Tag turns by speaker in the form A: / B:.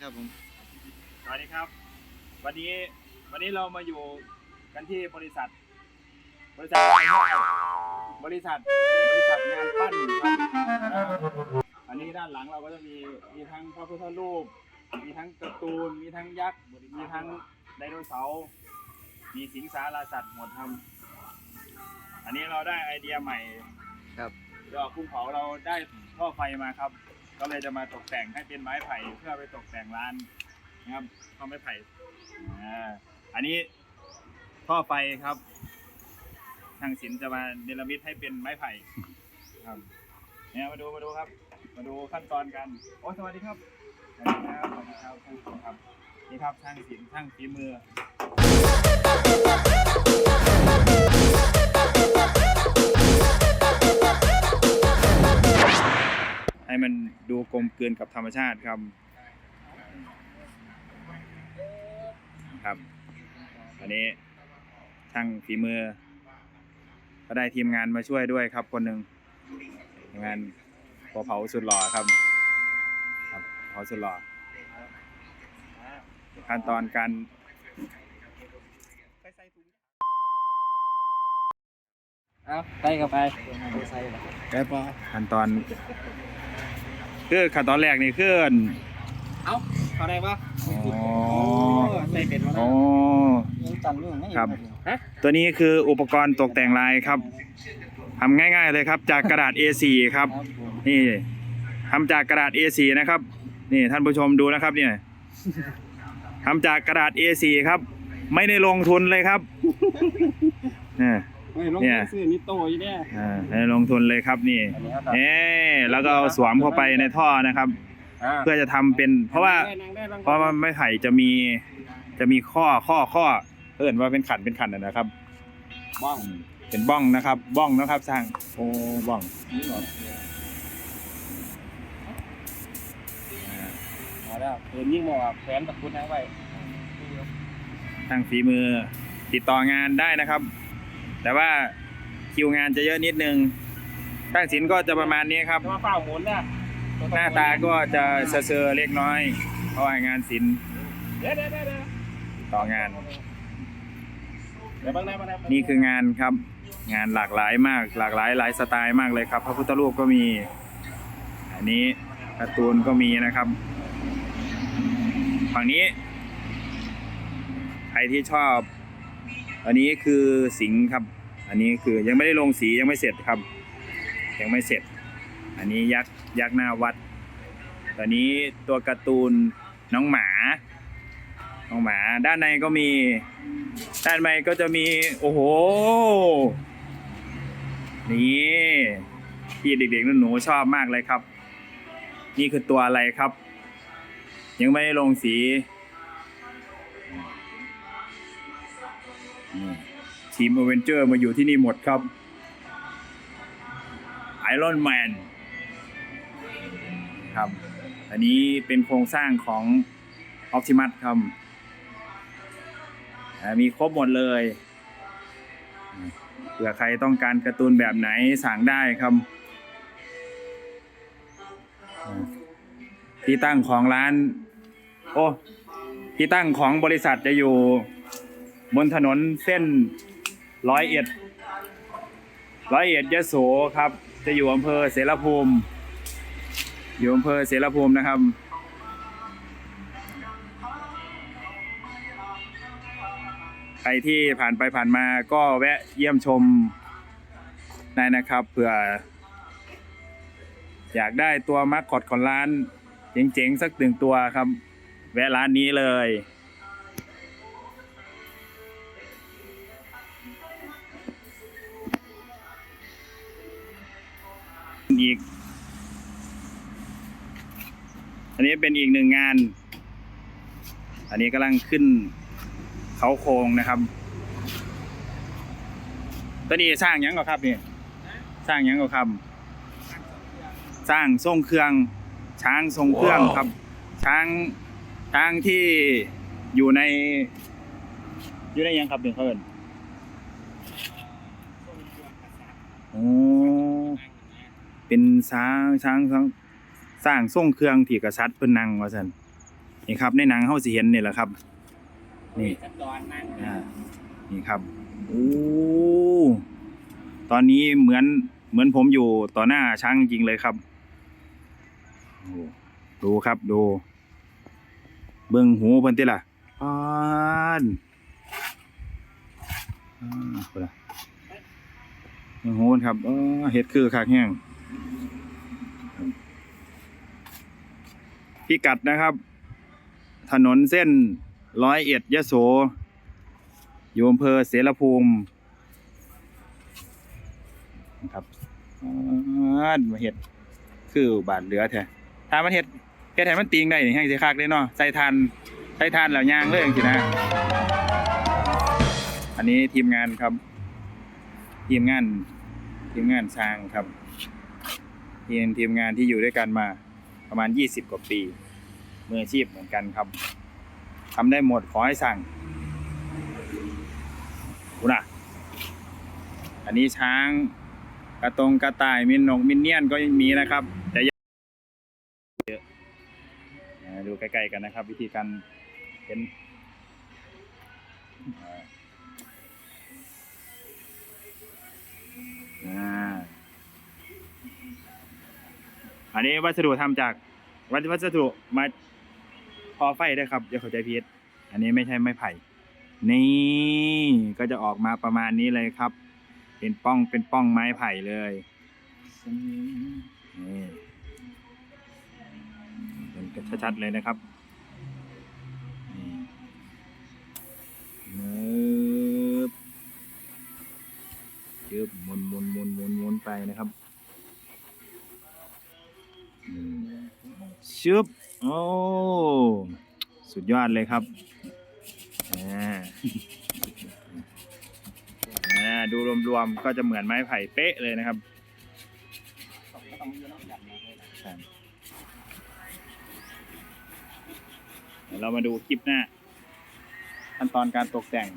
A: ครับผม
B: สวัสดีครับ วันนี้วันนี้เรามาอยู่กันที่บริษัท บริษัทบริษัทบริษัทงานปั้นครับเอ่ออันนี้ด้านหลังเราก็จะมีมีทั้งพระพุทธรูป มีทั้งการ์ตูน มีทั้งยักษ์ มีทั้งไดโนเสาร์ มีสิงสาราสัตว์หมดทำอันนี้เราได้ไอเดียใหม่
A: ครับ
B: ยอดคุ้งเผาเราได้ท่อไฟมาครับ ก็เลยจะมาตกแต่งให้เป็นไม้ไผ่เพื่อไปตกแต่งร้านนะครับท่อไม้ไผ่อ่าอันนี้ท่อไฟครับ ทางศิลป์จะมาเนรมิตให้เป็นไม้ไผ่ครับเนี่ยมาดูมาดูครับ มาดูขั้นตอนกันโอ้สวัสดีครับสวัสดีครับสวัสดีครับช่างศิลป์ครับนี่ครับช่างศิลป์ช่างฝีมือ กลมกลืนกับธรรมชาติครับครับอันนี้ช่างฝีมือ ก็ได้ทีมงานมาช่วยด้วยครับ คนหนึ่งทีมงานพอเผาสุดหล่อครับ ครับเผาสุดหล่อขั้นตอนการ
A: เอาไปกับไปใส่ไป
B: แก้ปอขั้นตอน คือขั้นตอนแรกนี่คือ
A: เอาเขาได้ปะ
B: อ๋อ
A: ใส่เป็นมา
B: อ๋อ
A: ยังจันอยู่ไม่
B: ครับตัวนี้คืออุปกรณ์ตกแต่งลายครับทำง่ายๆเลยครับ จากกระดาษ A4 ครับ
A: ครับผม
B: นี่ทำจากกระดาษ A4 นะครับ นี่ท่านผู้ชมดูนะครับเนี่ยทำจากกระดาษ A4 ครับ ไม่ได้ลงทุนเลยครับ เนี่ย
A: ลง
B: เนี่ย
A: ซื้อนิโต้อยู่เนี่ย
B: อ่าไม่ได้ลงทุนเลยครับนี่
A: อันนี้ครับ
B: เอ๊แล้วก็เอาสวมเข้าไปในท่อนะครับ เพื่อจะทำเป็นเพราะว่า เพราะว่าไม้ไผ่จะมี จะมีข้อข้อข้อเอิ้นว่าเป็นขันเป็นขันนะนะครับ
A: บ้อง
B: เป็นบ้องนะครับ บ้องนะครับสร้างโอ้บ้อง
A: นี่หรอมาแล้วเดินยิ่งบอกแขวนตะกุดนั่งไว้
B: ทางฝีมือติดต่องานได้นะครับ แต่ว่าคิวงานจะเยอะนิดนึงตั้งสินก็จะประมาณนี้ครับ
A: จะมาเฝ้าหมุนนะ
B: หน้าตาก็จะเซอร์ๆเล็กน้อย เพราะว่างานศิลป์
A: เดี๋ยวเดี๋ยวเดี๋ยวเดี๋ยว
B: ต่องาน
A: เดี๋ยวบางได้บางได้
B: นี่คืองานครับ งานหลากหลายมาก หลากหลายหลายสไตล์มากเลยครับ พระพุทธรูปก็มี อันนี้การ์ตูนก็มีนะครับ ฝั่งนี้ ใครที่ชอบ อันนี้คือสิงครับ อันนี้คือยังไม่ได้ลงสียังไม่เสร็จครับ ยังไม่เสร็จ อันนี้ยักษ์ยักษ์หน้าวัดตัวนี้ตัวการ์ตูนน้องหมา น้องหมาด้านในก็มี ด้านในก็จะมีโอ้โห นี่ที่เด็กๆหนูชอบมากเลยครับ นี่คือตัวอะไรครับ ยังไม่ได้ลงสี ทีมอเวนเจอร์มาอยู่ที่นี่หมดครับไอรอนแมนครับ อันนี้เป็นโครงสร้างของออ t ติมัสครับมีครบหมดเลยเผื่อใครต้องการการ์ตูนแบบไหนสั่งได้ครับ ที่ตั้งของร้าน โอ้ ที่ตั้งของบริษัทจะอยู่ บนถนนเส้นร้อยเอ็ดร้อยเอ็ดยะโสครับ จะอยู่อำเภอเสรภูมิ อยู่อำเภอเสรภูมินะครับ ใครที่ผ่านไปผ่านมาก็แวะเยี่ยมชมได้นะครับเผื่อ อยากได้ตัวมาสคอตของร้าน เจ๋งๆ สักหนึ่งตัวครับ แวะร้านนี้เลย อีก อันนี้เป็นอีกหนึ่งงาน อันนี้กำลังขึ้นเขาโครงนะครับ ตัวนี้สร้างยังก็ครับนี่สร้างยังก็ครับ สร้างทรงเครื่อง ช้างทรงเครื่องครับ ช้างช้างที่อยู่ใน อยู่ในยังครับเนี่ยเขาเอินโอ้ เป็นช้างช้างช้างสร้างทรงเครื่องที่กษัตริย์เพิ่นนั่งว่าซั่นนี่ครับ ในหนังเฮาสิเห็นนี่แหละครับ นี่
A: อ่า
B: นี่ครับโอ้ตอนนี้เหมือนเหมือนผมอยู่ต่อหน้าช้างจริงเลยครับโอ้ดูครับดู เบิ่งหูเพิ่นติล่ะปานอ่าเพิ่นล่ะเบิ่งหูเพิ่นครับเออเฮ็ดคือคักแห้ง พิกัดนะครับ ถนนเส้นร้อยเอ็ดยะโส อยู่อำเภอเสรภูมินะครับอ่ามาเห็ดคือบาดเหลือแท้ถ้ามันเห็ดเฮ็ดให้มันติงได้นี่แห้งสิคักเลยเนาะใส่ทานใส่ทานแล้วย่างเลยจังซี่นะ อันนี้ทีมงานครับ ทีมงานทีมงานสร้างครับ ทีมทีมงานที่อยู่ด้วยกันมาประมาณ 20 กว่าปีมืออาชีพเหมือนกันครับทำได้หมดขอให้สั่งกูน่ะอันนี้ช้างกระตงกระต่ายมินนกมินเนี่ยนก็มีนะครับ แต่ยังเยอะดูใกล้ๆกันนะครับ วิธีการเห็นอ่า อันนี้วัสดุทำจากวัสวัสดุมาพอไฟได้ครับอย่าเข้าใจผิดอันนี้ไม่ใช่ไม้ไผ่ นี่ก็จะออกมาประมาณนี้เลยครับ เป็นป้องเป็นป้องไม้ไผ่เลยนี่เป็นนชัดๆเลยนะครับนี่นึบจึบหมุนหมุนหมุนหมุนหมุนไปนะครับ ชึบโอ้สุดยอดเลยครับดูรวมๆก็จะเหมือนไม้ไผ่เป๊ะเลยนะครับเดี๋ยวเรามาดูคลิปหน้า ขั้นตอนการตกแต่ง